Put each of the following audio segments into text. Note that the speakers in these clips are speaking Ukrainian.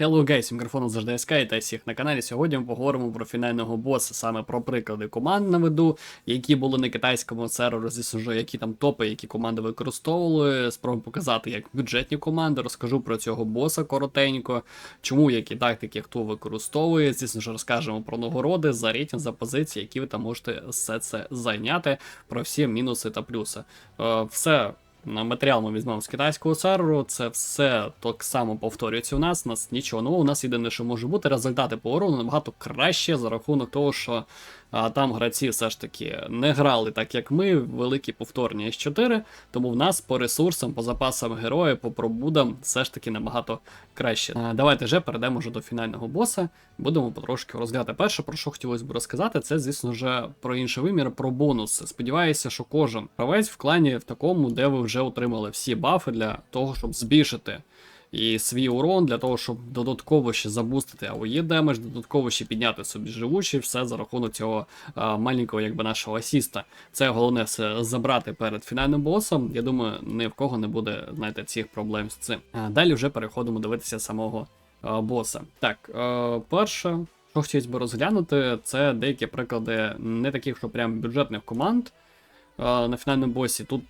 Hello guys, мікрофон завжди СК та всіх на каналі. Сьогодні ми поговоримо про фінального боса, саме про приклади команд наведу, які були на китайському сервері, звісно ж, які там топи, які команди використовували. Спробую показати як бюджетні команди, розкажу про цього боса коротенько, чому які тактики хто використовує. Звісно ж, розкажемо про нагороди за рейтинг, за позиції, які ви там можете все це зайняти, про всі мінуси та плюси. Е, Все. Матеріал ми візьмемо з китайського серверу, це все так само повторюється у нас. У нас нічого нового. У нас єдине, що може бути, результати по урону набагато краще за рахунок того, що а, там гравці все ж таки не грали так, як ми, великі повторні С4, тому в нас по ресурсам, по запасам героя, по пробудам все ж таки набагато краще. А, давайте вже перейдемо вже до фінального боса. Будемо потрошки розглядати. Перше, про що хотілося б розказати, це, звісно ж, про інший вимір, про бонуси. Сподіваюся, що кожен гравець в клані в такому, де ви вже отримали всі бафи для того, щоб збільшити і свій урон для того, щоб додатково ще забустити АОЄ демедж, додатково ще підняти собі живучі, все за рахунок цього а, маленького, якби нашого асіста. Це головне все забрати перед фінальним босом. Я думаю, ні в кого не буде знаєте, цих проблем з цим. Далі вже переходимо дивитися самого а, боса. Так, а, перше. Що хотілося б розглянути, це деякі приклади не таких, що прям бюджетних команд на фінальному босі. Тут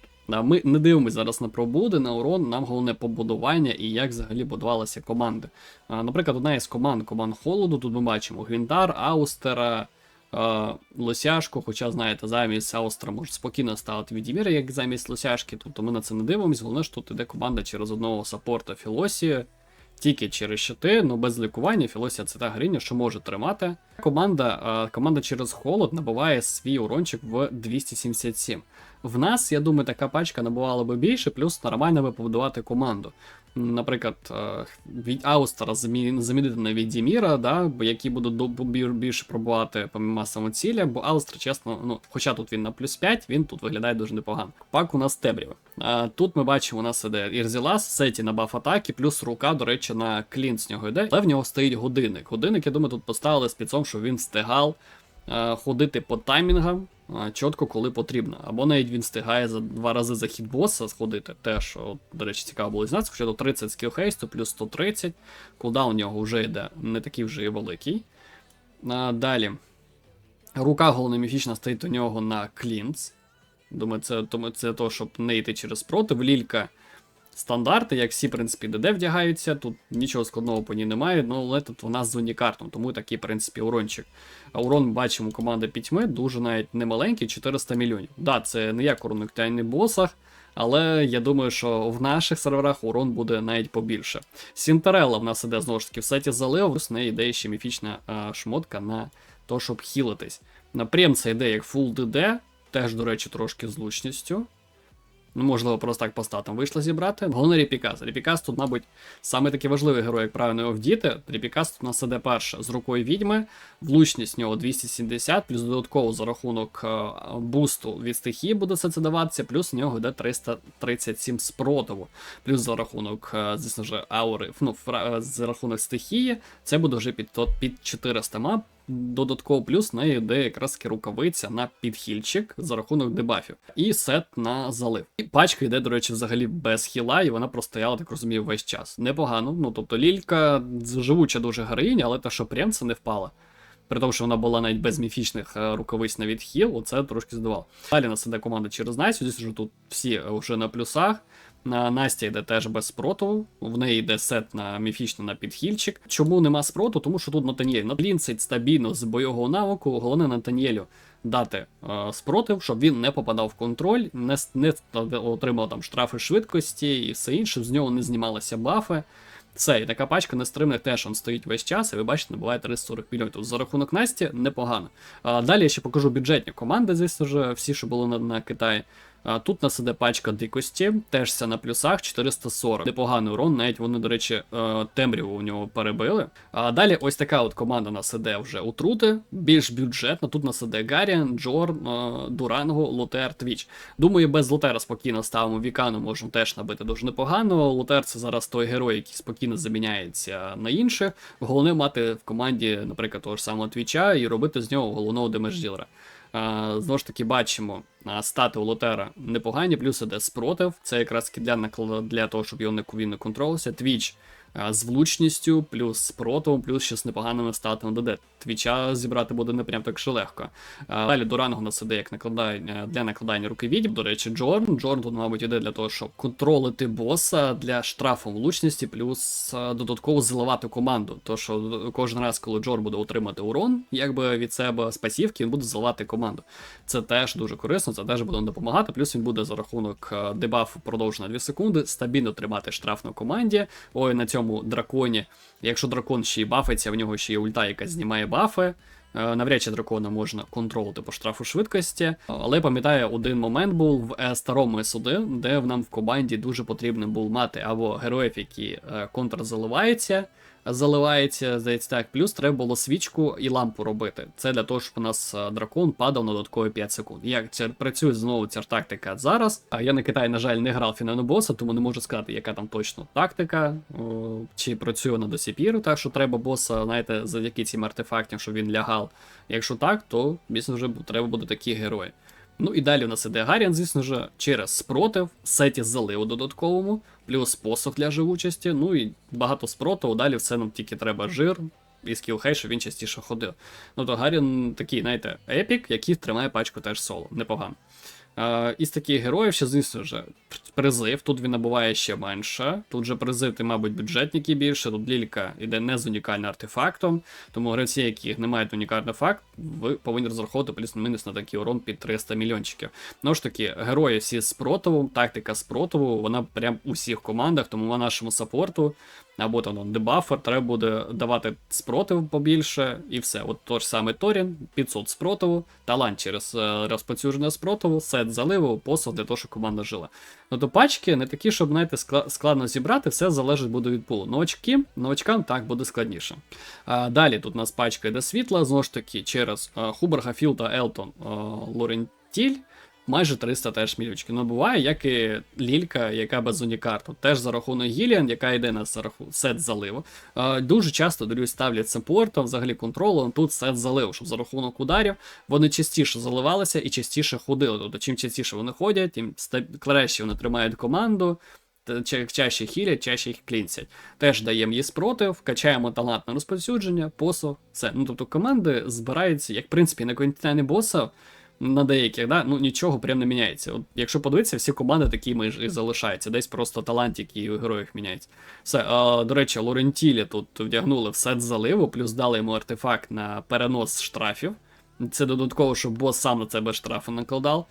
ми не дивимося зараз на пробуди, на урон, нам головне побудування і як взагалі будувалися команди. Наприклад, одна із команд команд холоду, тут ми бачимо Гвінтар, Аустера, Лосяшку, хоча, знаєте, замість Аустера може спокійно ставити Відіміра, як замість Лосяшки, тобто ми на це не дивимося. Головне, що тут іде команда через одного саппорта Філосії. Тільки через щити, ну без лікування Філосія це та гриня, що може тримати. Команда, команда через холод набуває свій урончик в 277. В нас, я думаю, така пачка набувала би більше, плюс нормально би побудувати команду. Наприклад, е, від Аустера замінити на Відіміра, да, які будуть більше пробувати помімо самоцілля, бо Аустер, чесно, ну, хоча тут він на плюс 5, він тут виглядає дуже непогано. Пак у нас темрява. А, тут ми бачимо, у нас іде Ірзілас, сеті на баф атаки, плюс рука, до речі, на клін з нього йде, але в нього стоїть годинник. Годинник, я думаю, тут поставили з підсом, щоб він встигав е, ходити по таймінгам е, чітко, коли потрібно. Або навіть він встигає за два рази за хід боса сходити. Теж, от, до речі, цікаво було знати, хоча до 30 скілхейсту плюс 130. Кулдаун у нього вже йде не такий вже і великий. А, далі. Рука головноміфічна стоїть у нього на клінц. Думаю, це, це то, щоб не йти через против. Лілька стандарти, як всі, в принципі, ДД вдягаються. Тут нічого складного по ній немає, ну, але тут вона з унікартом, тому такий, в принципі, урончик. А урон бачимо команди пітьми, дуже навіть не маленький, 400 мільйонів. Да, це не як урон на босах. Але я думаю, що в наших серверах урон буде навіть побільше. Сінтерелла в нас іде знову ж таки в сеті залив, в неї йде ще міфічна а, шмотка на то, щоб хілитись. Напрям це йде як Full DD, теж, до речі, трошки з лучністю. Ну, можливо, просто так по статам вийшло зібрати. Головне Ріпікас. Ріпікас тут, мабуть, саме такий важливий герой, як правильно його вдіти. Ріпікас тут у нас іде перше з рукою відьми, влучність в нього 270, плюс додатково за рахунок е, бусту від стихії буде все це даватися, плюс в нього йде 337 спротиву. Плюс за рахунок, е, звісно ж, аури, ну, е, за рахунок стихії, це буде вже під, під 400 мап. Додатково плюс в неї йде якраз рукавиця на підхільчик за рахунок дебафів. І сет на залив. І пачка йде, до речі, взагалі без хіла, і вона простояла, так розумію, весь час. Непогано. Ну тобто лілька живуча дуже героїня, але те, що прям це не впала. При тому, що вона була навіть без міфічних е, рукавиць на відхил, оце трошки здивало. Далі нас іде команда через Настю, звісно ж тут всі е, вже на плюсах. На Настя йде теж без спротиву, в неї йде сет на міфічно на підхільчик. Чому нема спроту? Тому що тут Натаніель. Натлінцить стабільно з бойового навику, головне Натаніелю дати е, спротив, щоб він не попадав в контроль, не, не отримав там штрафи швидкості і все інше, з нього не знімалися бафи. Це і така пачка нестримних теж он стоїть весь час, і ви бачите, набуває 340 мільйонів. За рахунок Насті непогано. А, далі я ще покажу бюджетні команди, звісно ж, всі, що були на, на Китаї. Тут нас іде пачка дикості, теж все на плюсах 440. Непоганий урон, навіть вони, до речі, е, темряву у нього перебили. А далі ось така от команда нас іде вже у Трути, більш бюджетна. Тут нас іде Гаріан, Джорн, е, Дуранго, Лутер, Твіч. Думаю, без Лутера спокійно ставимо Вікану, можемо теж набити дуже непогано. Лутер це зараз той герой, який спокійно заміняється на інших. Головне мати в команді, наприклад, того ж самого Твіча і робити з нього головного демеджділера. А, Знову ж таки, бачимо, стати у Лотера непогані, плюс іде спротив. Це якраз для, для того, щоб його не він не контролювався. Твіч е, з влучністю, плюс з протом, плюс ще з непоганими статами ДД. Твіча зібрати буде не прям так ще легко. Е, Далі до рангу нас іде як накладання для накладання руки відьм. До речі, Джорн. Джорн тут, мабуть, іде для того, щоб контролити боса для штрафу влучності, плюс е, додатково заливати команду. То що кожен раз, коли Джор буде отримати урон, якби від себе з пасівки, він буде заливати команду. Це теж дуже корисно, це теж буде допомагати. Плюс він буде за рахунок е, дебафу продовження 2 секунди стабільно тримати штраф на команді. Ой, на цьому драконі. Якщо дракон ще й бафиться, в нього ще є ульта, яка знімає бафи. Е, Навряд чи дракона можна контролити по штрафу швидкості, але пам'ятаю, один момент був в е, старому S1, де нам в команді дуже потрібно було мати або героїв, які контрзаливаються, контр заливаються, заливається, здається так, плюс треба було свічку і лампу робити. Це для того, щоб у нас е, дракон падав на додаткові 5 секунд. Як працює знову ця тактика зараз? А я на Китаї, на жаль, не грав фінального боса, тому не можу сказати, яка там точно тактика, чи працює вона до сіпіру, так що треба боса, знаєте, завдяки цим артефактам, щоб він лягав. Якщо так, то звісно вже треба буде такі герої. Ну і далі у нас іде Гарріан, звісно ж, через спротив, сеті заливу додатковому, плюс посох для живучості, ну і багато спротиву, далі все нам тільки треба жир і скілхей, щоб він частіше ходив. Ну то Гарріан такий, знаєте, епік, який тримає пачку теж соло, непогано. Е, із таких героїв ще, звісно ж, призив. Тут він набуває ще менше. Тут же призив, ти, мабуть, бюджетники більше. Тут лілька йде не з унікальним артефактом. Тому гравці, які не мають унікальний факт, ви повинні розраховувати плюс-мінус на такий урон під 300 мільйончиків. Ну ж таки, герої всі з противу, тактика з противу, вона прям у всіх командах, тому на нашому саппорту або там ну, дебафер, треба буде давати спротив побільше, і все. От той ж самий Торін, 500 спротиву, талант через е, розпоцюження спротиву, сет заливу, посол для того, щоб команда жила. Ну то пачки не такі, щоб знаєте, складно зібрати, все залежить буде від пулу. Новачки, новачкам так буде складніше. А, Далі тут у нас пачка йде світла, знову ж таки, через а, Хубер, Гафіл Елтон а, Лорентіль майже 300 теж мільючки. Ну буває, як і Лілька, яка без унікарту. Теж за рахунок Гіліан, яка йде на сет заливу. Е, дуже часто дорюсь ставлять саппортом, взагалі контролем. Тут сет залив, щоб за рахунок ударів вони частіше заливалися і частіше ходили. Тобто, чим частіше вони ходять, тим краще вони тримають команду. Чаще хілять, чаще їх клінцять. Теж даємо їй спротив, качаємо талант на розповсюдження, посох, все. Ну тобто команди збираються, як в принципі на континенті боса на деяких, да, ну нічого прям не міняється. От, Якщо подивитися, всі команди такі і залишаються. Десь просто талант, який у героїв міняється. Все, а, до речі, Лорентілі тут вдягнули в сет заливу, плюс дали йому артефакт на перенос штрафів. Це додатково, щоб бос сам на себе штрафи накладав.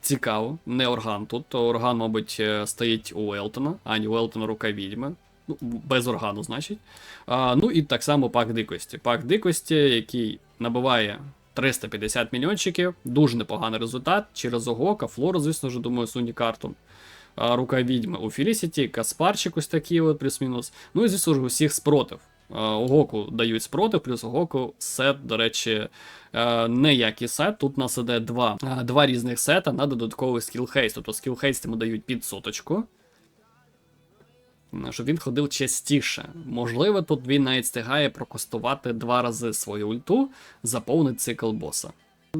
Цікаво, не орган тут. То орган, мабуть, е, стоїть у Елтона, а не у Елтона рука відьми. Ну, Без органу, значить. А, Ну і так само пак дикості. Пак дикості, який набиває 350 мільйончиків, дуже непоганий результат. Через Огока, Флору, звісно ж, думаю, з унікартом. Рука відьми у Фелісіті, Каспарчик ось такий от плюс-мінус. Ну і звісно ж, усіх спротив. Огоку дають спротив, плюс Огоку сет, до речі, не як і сет. Тут нас іде два два різних сета на додатковий скіл-хейст. Тобто скіл-хейст йому дають під соточку щоб він ходив частіше. Можливо, тут він навіть встигає прокостувати два рази свою ульту, заповнить цикл боса.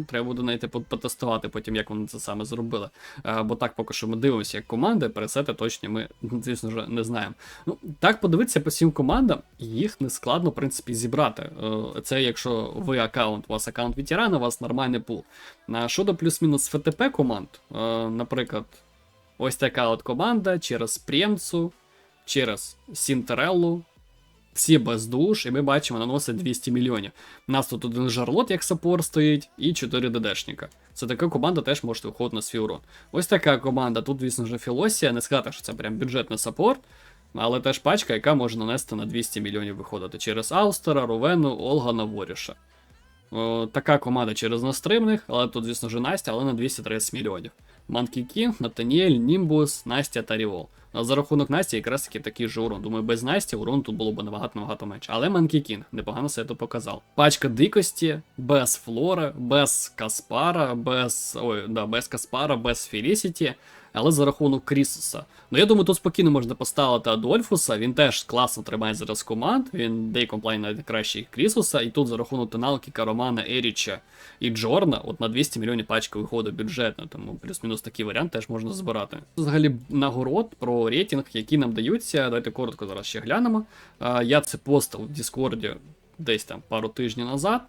Треба буде навіть потестувати потім, як вони це саме зробили. А, бо так, поки що ми дивимося, як команди, пересети точні ми, звісно ж, не знаємо. Ну, Так, подивитися по всім командам, їх не складно, в принципі, зібрати. Е, це якщо ви аккаунт, у вас аккаунт ветерана, у вас нормальний пул. А щодо плюс-мінус ФТП команд, е, наприклад, ось така от команда через Премцу, через Сінтереллу. Всі без душ, і ми бачимо, наносить 200 мільйонів. У нас тут один жарлот, як саппорт стоїть, і 4 ДДшника. Це така команда теж може виходити на свій урон. Ось така команда. Тут, звісно ж, Філосія. Не сказати, що це прям бюджетний саппорт, але теж пачка, яка може нанести на 200 мільйонів виходити через Аустера, Рувену, Олгана, Воріша. О, така команда через настримних, але тут, звісно ж, Настя, але на 230 мільйонів. Манкі Кінг, Натаніель, Німбус, Настя та Рівол. А за рахунок Насті якраз таки такий же урон. Думаю, без Насті урон тут було б набагато-набагато менше. Але Манкі Кінг непогано себе то показав. Пачка дикості, без Флори, без Каспара, без. Ой, да, без Каспара, без Фелісіті. Але за рахунок Крісуса. Ну я думаю, тут спокійно можна поставити Адольфуса. Він теж класно тримає зараз команд. Він деяком плані навіть кращий Крісуса. І тут за рахунок тоналки Каромана, Еріча і Джорна, от на 200 мільйонів пачка виходить бюджетно, тому плюс-мінус такий варіант теж можна збирати. Взагалі нагород про рейтинг, які нам даються. Давайте коротко зараз ще глянемо. Я це постав в Діскорді десь там пару тижнів назад.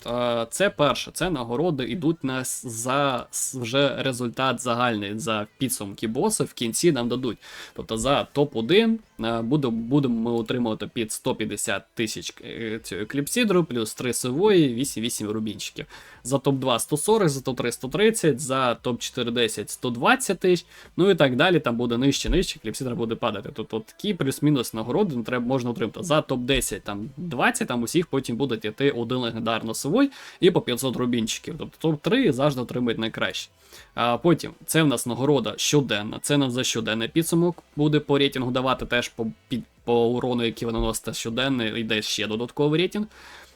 Це перше, це нагороди йдуть на за вже результат загальний за підсумки боса. В кінці нам дадуть. Тобто за топ-1 е, будемо ми отримувати під 150 тисяч е, цього кліпсідру, плюс 3 сивої, 8-8 рубінчиків. За топ-2 140, за топ-3 130, за топ-4 10 120 тисяч, ну і так далі. Там буде нижче, нижче, кліпсідра буде падати. Тобто такі плюс-мінус нагороди треба можна отримати. За топ-10 там 20, там усіх потім будуть йти один легендарно сивой і по 500 рубінчиків. Тобто топ-3 завжди отримують найкраще. А потім це в нас нагорода щоденна. Це нам за щоденний підсумок буде по рейтингу давати теж по, під, по урону, який ви наносите щоденний, йде ще додатковий рейтинг.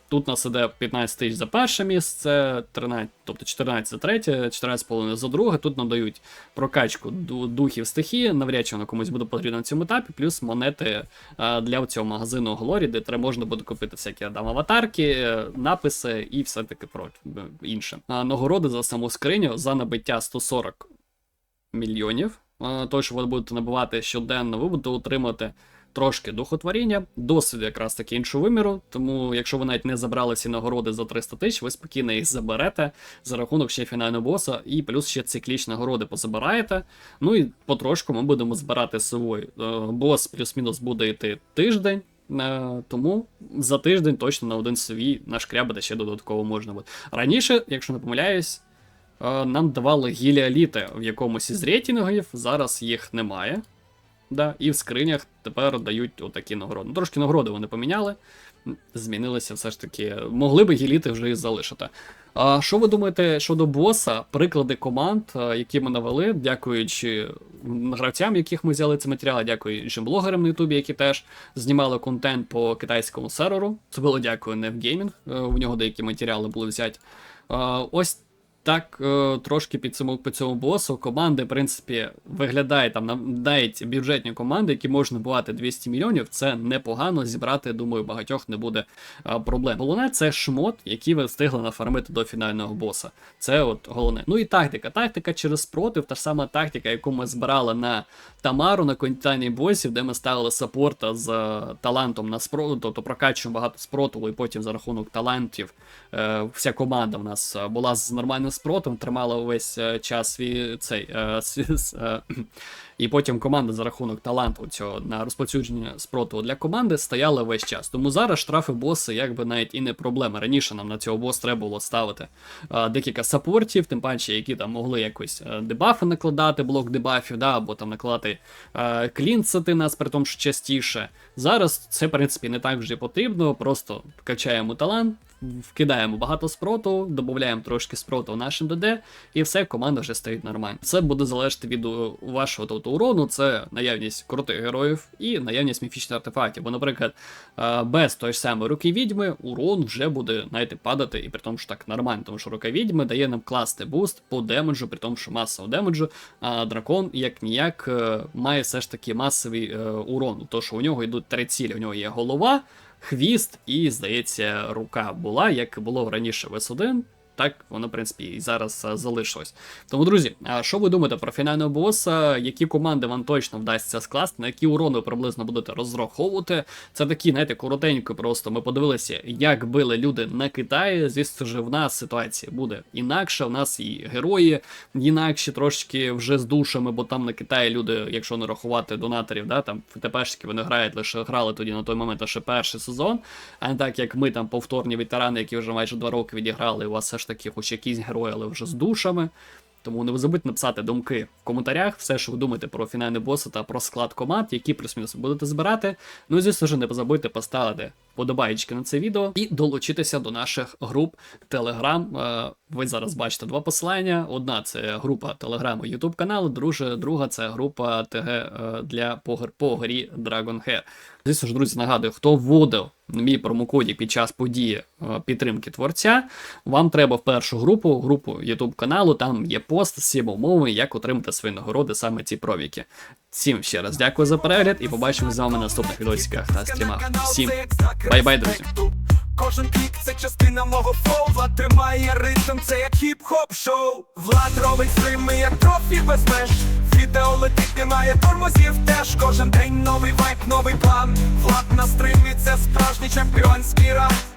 Тут нас іде 15 тисяч за перше місце, 13, тобто 14 за третє, 14,5 за друге. Тут нам дають прокачку духів стихії, навряд чи воно комусь буде потрібно на цьому етапі, плюс монети для цього магазину Глорі, де треба можна буде купити всякі там аватарки, е, написи і все таке про е, інше. А, нагороди за саму скриню за набиття 140 мільйонів. Е, То, що ви будете набивати щоденно, ви будете отримати трошки духотворіння, досвід якраз таки іншого виміру. Тому, якщо ви навіть не забрали ці нагороди за 300 тисяч, ви спокійно їх заберете за рахунок ще фінального боса, і плюс ще циклічні нагороди позабираєте. Ну і потрошку ми будемо збирати з собою. Е, Бос плюс-мінус буде йти тиждень. Е, Тому за тиждень точно на один свій нашкрябати ще додатково можна буде. Раніше, якщо не помиляюсь, е, нам давали гіліаліти в якомусь із рейтингів, зараз їх немає. Да, і в скринях тепер дають отакі нагороди. Ну, трошки нагороди вони поміняли. Змінилися все ж таки. Могли би гіліти вже і залишити. А що ви думаєте щодо боса? Приклади команд, е, які ми навели, дякуючи гравцям, яких ми взяли ці матеріали, дякуючи блогерам на Ютубі, які теж знімали контент по китайському серверу. Це було дякую Невгеймінг. У нього деякі матеріали були взяті. Ось так, е, трошки підсумок по цьому босу. Команди, в принципі, виглядає там навіть бюджетні команди, які можна бувати 200 мільйонів. Це непогано зібрати. Думаю, багатьох не буде е, проблем. Головне, це шмот, який ви встигли нафармити до фінального боса. Це от головне. Ну і тактика. Тактика через спротив, та ж сама тактика, яку ми збирали на Тамару на континенті босів, де ми ставили саппорта з е, талантом на спротив, тобто прокачуємо багато спротиву, і потім за рахунок талантів вся команда в нас була з нормальним спротом, тримала увесь е, час свій цей. І потім команда за рахунок таланту цього на розповсюдження спротиву для команди стояла весь час. Тому зараз штрафи боси якби навіть і не проблема. Раніше нам на цього бос треба було ставити е, декілька саппортів, тим паче, які там могли якось е, дебафи накладати, блок дебафів, да, або там накладати е, клінцати нас, при тому, що частіше. Зараз це, в принципі, не так вже потрібно, просто качаємо талант. Вкидаємо багато спроту, додаємо трошки спроту нашим ДД, і все, команда вже стоїть нормально. Це буде залежати від вашого тобто, урону, це наявність крутих героїв і наявність міфічних артефактів. Бо, наприклад, е, без той ж самої руки відьми урон вже буде знаєте, падати, і при тому, що так нормально, тому що рука відьми дає нам класний буст по демеджу, при тому, що масового демеджу, а дракон, як ніяк, е, має все ж таки масовий е, урон. То, що у нього йдуть три цілі, у нього є голова хвіст і, здається, рука була, як було раніше в S1. Так, воно, в принципі, і зараз залишилось. Тому, друзі, а що ви думаєте про фінального боса? Які команди вам точно вдасться скласти, на які урони ви приблизно будете розраховувати? Це такі, знаєте, коротенько просто. Ми подивилися, як били люди на Китаї. Звісно ж, в нас ситуація буде інакша. В нас і герої інакші трошки вже з душами, бо там на Китаї люди, якщо не рахувати донаторів, да, там ФТПшки вони грають лише грали тоді на той момент лише перший сезон. А не так як ми там повторні ветерани, які вже майже два роки відіграли, у вас все ж таки хоч якісь герої, але вже з душами. Тому не забудьте написати думки в коментарях, все, що ви думаєте про фінальний боса та про склад команд, які плюс-мінус будете збирати. Ну і звісно ж, не забудьте поставити вподобаєчки на це відео і долучитися до наших груп. Е, Ви зараз бачите два посилання. Одна це група і YouTube канал, друже, друга це група ТГ е, для погр... по грі Dragon Hair. Звісно ж, друзі, нагадую, хто вводив мій промокодік під час події е, підтримки творця, вам треба в першу групу, групу YouTube каналу, там є пост з всіма умовами, як отримати свої нагороди саме ці провіки. Всім ще раз дякую за перегляд і побачимо з вами в наступних відосиках та стрімах. Всім бай-бай, друзі! Кожен клік це частина мого флоу Влад тримає ритм, це як хіп-хоп шоу. Влад робить стрими, як трофі без меж. Відео летить, немає тормозів теж Кожен день новий вайп, новий план. Влад на стримі, це справжній чемпіонський раунд